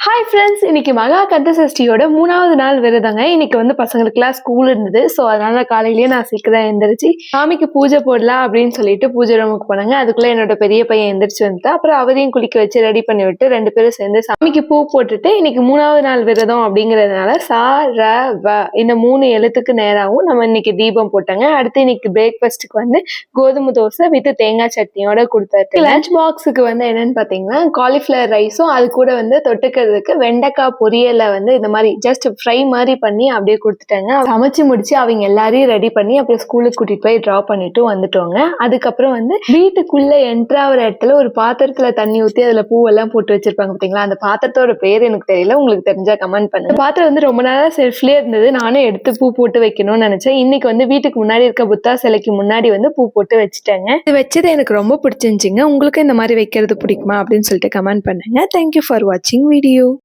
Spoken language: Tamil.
ஹாய் ஃப்ரெண்ட்ஸ் இன்னைக்கு மகா கந்த சஷ்டியோட மூணாவது நாள் விரதங்க. இன்னைக்கு வந்து பசங்களுக்குலாம் ஸ்கூல் இருந்தது. ஸோ அதனால காலையிலேயே நான் சீக்கிரம் எந்திரிச்சு சாமிக்கு பூஜை போடலாம் அப்படின்னு சொல்லிட்டு பூஜை ரூமுக்கு போனாங்க. அதுக்குள்ள என்னோட பெரிய பையன் எந்திரிச்சு வந்துட்டு. அப்புறம் அவரையும் குளிக்க வச்சு ரெடி பண்ணி விட்டு ரெண்டு பேரும் சேர்ந்து சாமிக்கு பூ போட்டுட்டு இன்னைக்கு மூணாவது நாள் விரதம் அப்படிங்கிறதுனால சா ர வ இந்த மூணு எழுத்துக்கு நேராகவும் நம்ம இன்னைக்கு தீபம் போட்டாங்க. அடுத்து இன்னைக்கு பிரேக்ஃபாஸ்ட்டுக்கு வந்து கோதுமை தோசை வித் தேங்காய் சட்னியோட கொடுத்தாரு லஞ்ச் பாக்ஸுக்கு வந்து என்னன்னு பார்த்தீங்கன்னா காலிஃப்ளவர் ரைஸும் அது கூட வந்து தொட்டுக்கிறதுக்கு வெண்டைக்காய் பொரியலை வந்து இந்த மாதிரி ஜஸ்ட் ஃப்ரை மாதிரி பண்ணி அப்படியே கொடுத்துட்டாங்க. சமைச்சு முடிச்சு அவங்க எல்லாரையும் ரெடி பண்ணி அப்புறம் ஸ்கூலுக்கு கூட்டிட்டு போய் ட்ராப் பண்ணிட்டு வந்துட்டோங்க. அதுக்கப்புறம் வந்து வீட்டுக்குள்ள என்ட்ரு ஆகிற இடத்துல ஒரு பாத்திரத்துல தண்ணி ஊற்றி அதுல பூவெல்லாம் போட்டு வச்சிருப்பாங்க பார்த்தீங்களா? அந்த பாத்திரத்தோட பேர் எனக்கு தெரியல. உங்களுக்கு தெரிஞ்சா கமெண்ட் பண்ணுங்க. பாத்திரம் வந்து ரொம்ப நாளா செல்ஃப்லயே இருந்தது. நானும் எடுத்து பூ போட்டு வைக்கணும்னு நினைச்சேன். இன்னைக்கு வந்து வீட்டுக்கு முன்னாடி இருக்க புத்தா சிலைக்கு முன்னாடி வந்து பூ போட்டு வச்சுட்டாங்க. இது வச்சது எனக்கு ரொம்ப பிடிச்சிருந்துச்சிங்க. உங்களுக்கு இந்த மாதிரி வைக்கிறது பிடிக்குமா அப்படின்னு சொல்லிட்டு கமெண்ட் பண்ணுங்க. தேங்க்யூ ஃபார் வாட்சிங் வீடியோ